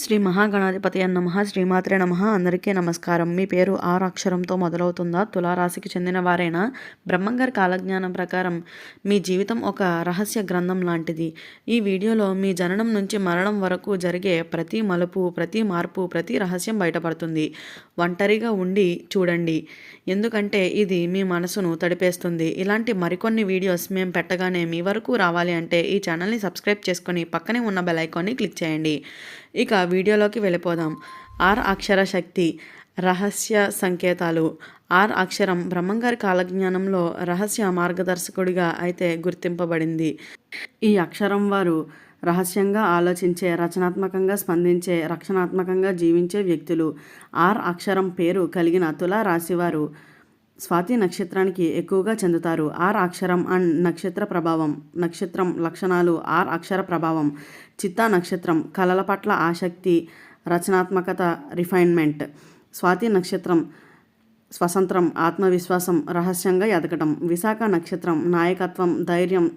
శ్రీ మహాగణాధిపతి నమ శ్రీమాత్రే నమ. అందరికీ నమస్కారం. మీ పేరు ఆరు అక్షరంతో మొదలవుతుందా? తులారాశికి చెందిన వారైనా? బ్రహ్మంగారి కాలజ్ఞానం ప్రకారం మీ జీవితం ఒక రహస్య గ్రంథం లాంటిది. ఈ వీడియోలో మీ జననం నుంచి మరణం వరకు జరిగే ప్రతి మలుపు ప్రతి మార్పు ప్రతి రహస్యం బయటపడుతుంది. ఒంటరిగా ఉండి చూడండి. ఎందుకంటే ఇది మీ మనసును తడిపేస్తుంది. ఇలాంటి మరికొన్ని వీడియోస్ మేము పెట్టగానే మీ వరకు రావాలి అంటే ఈ ఛానల్ని సబ్స్క్రైబ్ చేసుకొని పక్కనే ఉన్న బెల్ ఐకాన్ని క్లిక్ చేయండి. ఇక వీడియోలోకి వెళ్ళిపోదాం. ఆర్ అక్షర శక్తి రహస్య సంకేతాలు. ఆర్ అక్షరం బ్రహ్మంగారి కాలజ్ఞానంలో రహస్య మార్గదర్శకుడిగా అయితే గుర్తింపబడింది. ఈ అక్షరం వారు రహస్యంగా ఆలోచించే రచనాత్మకంగా స్పందించే రక్షణాత్మకంగా జీవించే వ్యక్తులు. ఆర్ అక్షరం పేరు కలిగిన తుల రాశివారు స్వాతి నక్షత్రానికి ఎక్కువగా చెందుతారు. ఆర్ అక్షరం అండ్ నక్షత్ర ప్రభావం నక్షత్రం లక్షణాలు ఆర్ అక్షర ప్రభావం చిత్తా నక్షత్రం కళల పట్ల ఆసక్తి రచనాత్మకత రిఫైన్మెంట్. స్వాతి నక్షత్రం స్వతంత్రం ఆత్మవిశ్వాసం రహస్యంగా ఎదగటం. విశాఖ నక్షత్రం నాయకత్వం ధైర్యం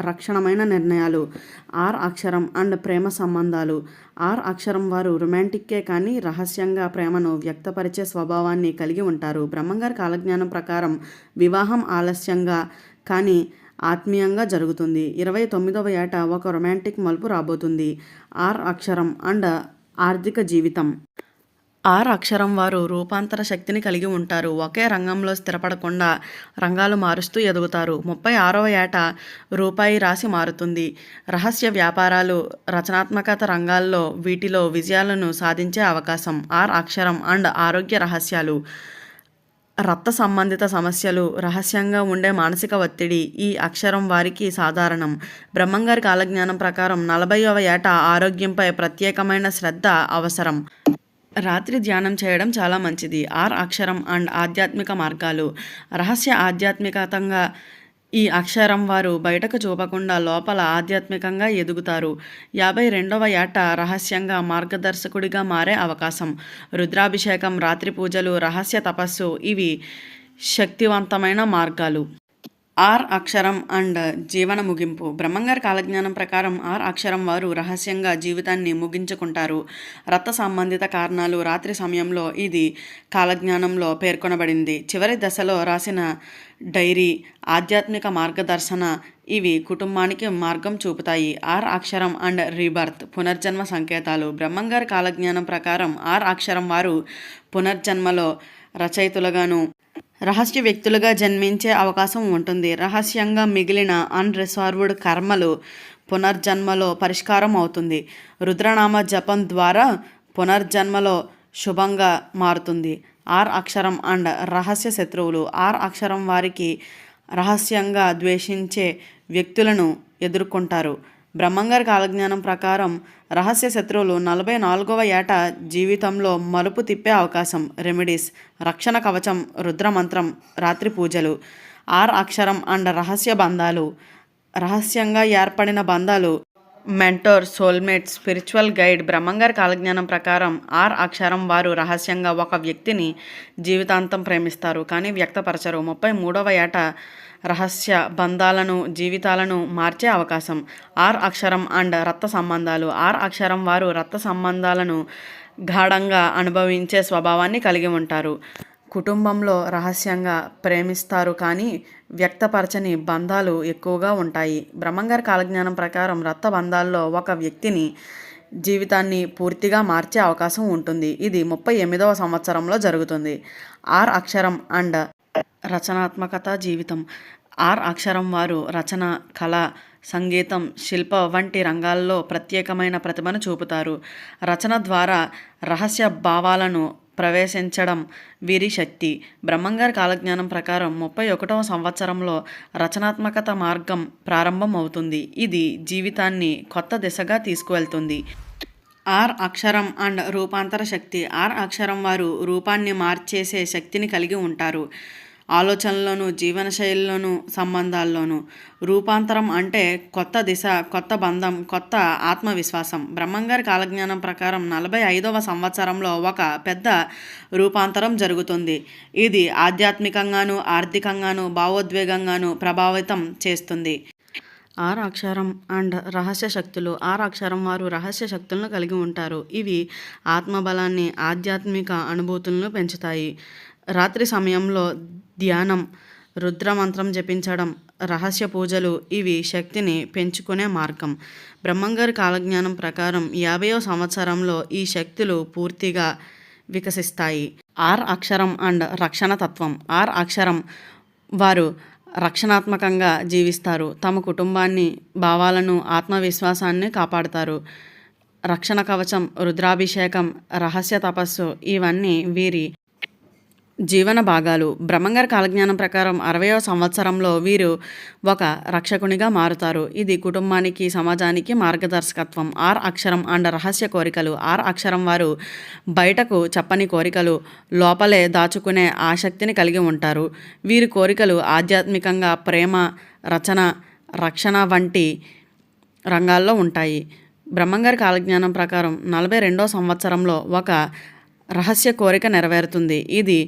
రక్షణమైన నిర్ణయాలు. ఆర్ అక్షరం అండ్ ప్రేమ సంబంధాలు. ఆర్ అక్షరం వారు రొమాంటిక్కే కానీ రహస్యంగా ప్రేమను వ్యక్తపరిచే స్వభావాన్ని కలిగి ఉంటారు. బ్రహ్మంగారి కాలజ్ఞానం ప్రకారం వివాహం ఆలస్యంగా కానీ ఆత్మీయంగా జరుగుతుంది. ఇరవై తొమ్మిదవ ఏట ఒక రొమాంటిక్ మలుపు రాబోతుంది. ఆర్ అక్షరం అండ్ ఆర్థిక జీవితం. ఆర్ అక్షరం వారు రూపాంతర శక్తిని కలిగి ఉంటారు. ఒకే రంగంలో స్థిరపడకుండా రంగాలు మారుస్తూ ఎదుగుతారు. ముప్పై ఆరవ ఏట రూపాయి రాశి మారుతుంది. రహస్య వ్యాపారాలు రచనాత్మకత రంగాల్లో వీటిలో విజయాలను సాధించే అవకాశం. ఆర్ అక్షరం అండ్ ఆరోగ్య రహస్యాలు. రక్త సంబంధిత సమస్యలు రహస్యంగా ఉండే మానసిక ఒత్తిడి ఈ అక్షరం వారికి సాధారణం. బ్రహ్మంగారి కాలజ్ఞానం ప్రకారం నలభైవ ఏట ఆరోగ్యంపై ప్రత్యేకమైన శ్రద్ధ అవసరం. రాత్రి ధ్యానం చేయడం చాలా మంచిది. ఆర్ అక్షరం అండ్ ఆధ్యాత్మిక మార్గాలు. రహస్య ఆధ్యాత్మికతంగా ఈ అక్షరం వారు బయటకు చూపకుండా లోపల ఆధ్యాత్మికంగా ఎదుగుతారు. యాభై రెండవ ఏట రహస్యంగా మార్గదర్శకుడిగా మారే అవకాశం. రుద్రాభిషేకం రాత్రి పూజలు రహస్య తపస్సు ఇవి శక్తివంతమైన మార్గాలు. ఆర్ అక్షరం అండ్ జీవన ముగింపు. బ్రహ్మంగారి కాలజ్ఞానం ప్రకారం ఆర్ అక్షరం వారు రహస్యంగా జీవితాన్ని ముగించుకుంటారు. రక్త సంబంధిత కారణాలు రాత్రి సమయంలో ఇది కాలజ్ఞానంలో పేర్కొనబడింది. చివరి దశలో రాసిన డైరీ ఆధ్యాత్మిక మార్గదర్శన ఇవి కుటుంబానికి మార్గం చూపుతాయి. ఆర్ అక్షరం అండ్ రీబర్త్ పునర్జన్మ సంకేతాలు. బ్రహ్మంగారి కాలజ్ఞానం ప్రకారం ఆర్ అక్షరం వారు పునర్జన్మలో రచయితులుగాను రహస్య వ్యక్తులుగా జన్మించే అవకాశం ఉంటుంది. రహస్యంగా మిగిలిన అన్రిసార్వ్డ్ కర్మలు పునర్జన్మలో పరిష్కారం అవుతుంది. రుద్రనామ జపం ద్వారా పునర్జన్మలో శుభంగా మారుతుంది. ఆర్ అక్షరం అండ్ రహస్య శత్రువులు. ఆర్ అక్షరం వారికి రహస్యంగా ద్వేషించే వ్యక్తులను ఎదుర్కొంటారు. బ్రహ్మంగారి కాలజ్ఞానం ప్రకారం రహస్య శత్రువులు నలభై నాలుగవ ఏట జీవితంలో మలుపు తిప్పే అవకాశం రెమెడీస్ రక్షణ కవచం రుద్రమంత్రం రాత్రి పూజలు ఆర్ అక్షరం అండ్ రహస్య బంధాలు. రహస్యంగా ఏర్పడిన బంధాలు మెంటోర్ సోల్మేట్ స్పిరిచువల్ గైడ్ బ్రహ్మంగారి కాలజ్ఞానం ప్రకారం ఆర్ అక్షరం వారు రహస్యంగా ఒక వ్యక్తిని జీవితాంతం ప్రేమిస్తారు. కానీ వ్యక్తపరచరు. ముప్పై మూడవ ఏట రహస్య బంధాలను జీవితాలను మార్చే అవకాశం. ఆర్ అక్షరం అండ్ రక్త సంబంధాలు. ఆర్ అక్షరం వారు రక్త సంబంధాలను గాఢంగా అనుభవించే స్వభావాన్ని కలిగి ఉంటారు. కుటుంబంలో రహస్యంగా ప్రేమిస్తారు కానీ వ్యక్తపరచని బంధాలు ఎక్కువగా ఉంటాయి. బ్రహ్మంగారి కాలజ్ఞానం ప్రకారం రక్త బంధాల్లో ఒక వ్యక్తిని జీవితాన్ని పూర్తిగా మార్చే అవకాశం ఉంటుంది. ఇది ముప్పై ఎనిమిదవ సంవత్సరంలో జరుగుతుంది. ఆర్ అక్షరం అండ్ రచనాత్మకత జీవితం. ఆర్ అక్షరం వారు రచన కళ సంగీతం శిల్ప వంటి రంగాల్లో ప్రత్యేకమైన ప్రతిభను చూపుతారు. రచన ద్వారా రహస్య భావాలను ప్రవేశించడం వీరి శక్తి. బ్రహ్మంగారి కాలజ్ఞానం ప్రకారం ముప్పై ఒకటవ సంవత్సరంలో రచనాత్మకత మార్గం ప్రారంభం అవుతుంది ఇది జీవితాన్ని కొత్త దిశగా తీసుకువెళ్తుంది. ఆర్ అక్షరం అండ్ రూపాంతర శక్తి. ఆర్ అక్షరం వారు రూపాన్ని మార్చేసే శక్తిని కలిగి ఉంటారు. ఆలోచనలోను జీవనశైలిలోనూ సంబంధాల్లోనూ. రూపాంతరం అంటే కొత్త దిశ కొత్త బంధం కొత్త ఆత్మవిశ్వాసం. బ్రహ్మంగారి కాలజ్ఞానం ప్రకారం నలభై ఐదవ సంవత్సరంలో ఒక పెద్ద రూపాంతరం జరుగుతుంది. ఇది ఆధ్యాత్మికంగాను ఆర్థికంగాను భావోద్వేగంగాను ప్రభావితం చేస్తుంది. ఆర్ అక్షరం అండ్ రహస్య శక్తులు. ఆర్ అక్షరం వారు రహస్య శక్తులను కలిగి ఉంటారు. ఇవి ఆత్మబలాన్ని ఆధ్యాత్మిక అనుభూతులను పెంచుతాయి. రాత్రి సమయంలో ధ్యానం రుద్రమంత్రం జపించడం రహస్య పూజలు ఇవి శక్తిని పెంచుకునే మార్గం. బ్రహ్మంగారి కాలజ్ఞానం ప్రకారం యాభైవ సంవత్సరంలో ఈ శక్తులు పూర్తిగా వికసిస్తాయి. ఆర్ అక్షరం అండ్ రక్షణ తత్వం. ఆర్ అక్షరం వారు రక్షణాత్మకంగా జీవిస్తారు. తమ కుటుంబాన్ని భావాలను ఆత్మవిశ్వాసాన్ని కాపాడుతారు. రక్షణ కవచం రుద్రాభిషేకం రహస్య తపస్సు ఇవన్నీ వీరి జీవన భాగాలు. బ్రహ్మంగారి కాలజ్ఞానం ప్రకారం అరవయో సంవత్సరంలో వీరు ఒక రక్షకునిగా మారుతారు. ఇది కుటుంబానికి సమాజానికి మార్గదర్శకత్వం. ఆర్ అక్షరం అండ్ రహస్య కోరికలు. ఆర్ అక్షరం వారు బయటకు చెప్పని కోరికలు లోపలే దాచుకునే ఆసక్తిని కలిగి ఉంటారు. వీరి కోరికలు ఆధ్యాత్మికంగా ప్రేమ రచన రక్షణ వంటి రంగాల్లో ఉంటాయి. బ్రహ్మంగారి కాలజ్ఞానం ప్రకారం నలభై రెండో సంవత్సరంలో ఒక రహస్య కోరిక నెరవేరుతుంది. ఇది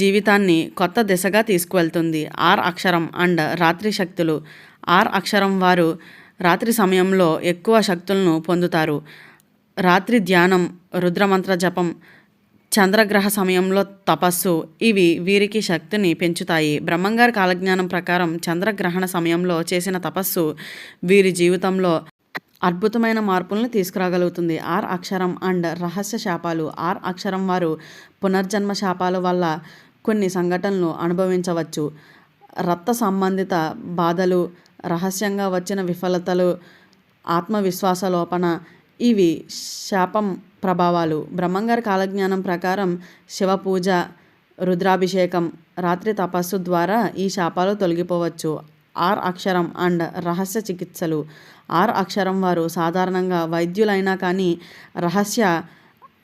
జీవితాన్ని కొత్త దిశగా తీసుకువెళ్తుంది. ఆర్ అక్షరం అండ్ రాత్రి శక్తులు. ఆర్ అక్షరం వారు రాత్రి సమయంలో ఎక్కువ శక్తులను పొందుతారు. రాత్రి ధ్యానం రుద్రమంత్ర జపం చంద్రగ్రహ సమయంలో తపస్సు ఇవి వీరికి శక్తిని పెంచుతాయి. బ్రహ్మంగారి కాలజ్ఞానం ప్రకారం చంద్రగ్రహణ సమయంలో చేసిన తపస్సు వీరి జీవితంలో అద్భుతమైన మార్పులను తీసుకురాగలుగుతుంది. ఆర్ అక్షరం అండ్ రహస్య శాపాలు. ఆర్ అక్షరం వారు పునర్జన్మ శాపాల వల్ల కొన్ని సంఘటనలు అనుభవించవచ్చు. రక్త సంబంధిత బాధలు రహస్యంగా వచ్చిన విఫలతలు ఆత్మవిశ్వాస లోపన ఇవి శాపం ప్రభావాలు. బ్రహ్మంగారి కాలజ్ఞానం ప్రకారం శివ పూజ రుద్రాభిషేకం రాత్రి తపస్సు ద్వారా ఈ శాపాలు తొలగిపోవచ్చు. ఆర్ అక్షరం అండ్ రహస్య చికిత్సలు. ఆర్ అక్షరం వారు సాధారణంగా వైద్యులైనా కానీ రహస్య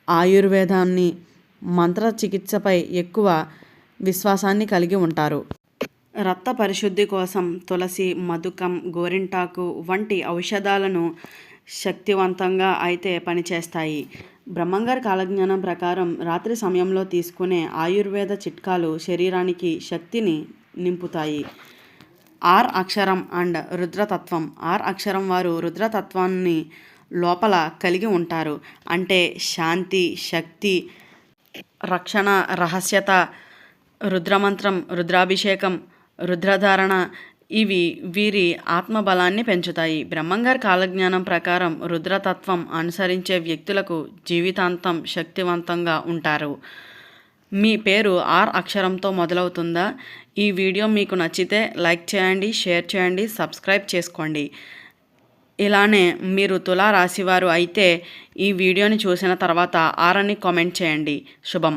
ఆయుర్వేదాన్ని మంత్ర చికిత్సపై ఎక్కువ విశ్వాసాన్ని కలిగి ఉంటారు. రక్త పరిశుద్ధి కోసం తులసి మధుకం గోరింటాకు వంటి ఔషధాలను శక్తివంతంగా అయితే పనిచేస్తాయి. బ్రహ్మంగారి కాలజ్ఞానం ప్రకారం రాత్రి సమయంలో తీసుకునే ఆయుర్వేద చిట్కాలు శరీరానికి శక్తిని నింపుతాయి. ఆర్ అక్షరం అండ్ రుద్రతత్వం. ఆర్ అక్షరం వారు రుద్రతత్వాన్ని లోపల కలిగి ఉంటారు. అంటే శాంతి శక్తి రక్షణ రహస్యత రుద్రమంత్రం రుద్రాభిషేకం రుద్రధారణ ఇవి వీరి ఆత్మబలాన్ని పెంచుతాయి. బ్రహ్మంగారి కాలజ్ఞానం ప్రకారం రుద్రతత్వం అనుసరించే వ్యక్తులకు జీవితాంతం శక్తివంతంగా ఉంటారు. మీ పేరు ఆర్ అక్షరంతో మొదలవుతుందా? ఈ వీడియో మీకు నచ్చితే లైక్ చేయండి షేర్ చేయండి సబ్స్క్రైబ్ చేసుకోండి. ఇలానే మీరు తులా రాశివారు అయితే ఈ వీడియోని చూసిన తర్వాత ఆర్ అని కామెంట్ చేయండి. శుభం.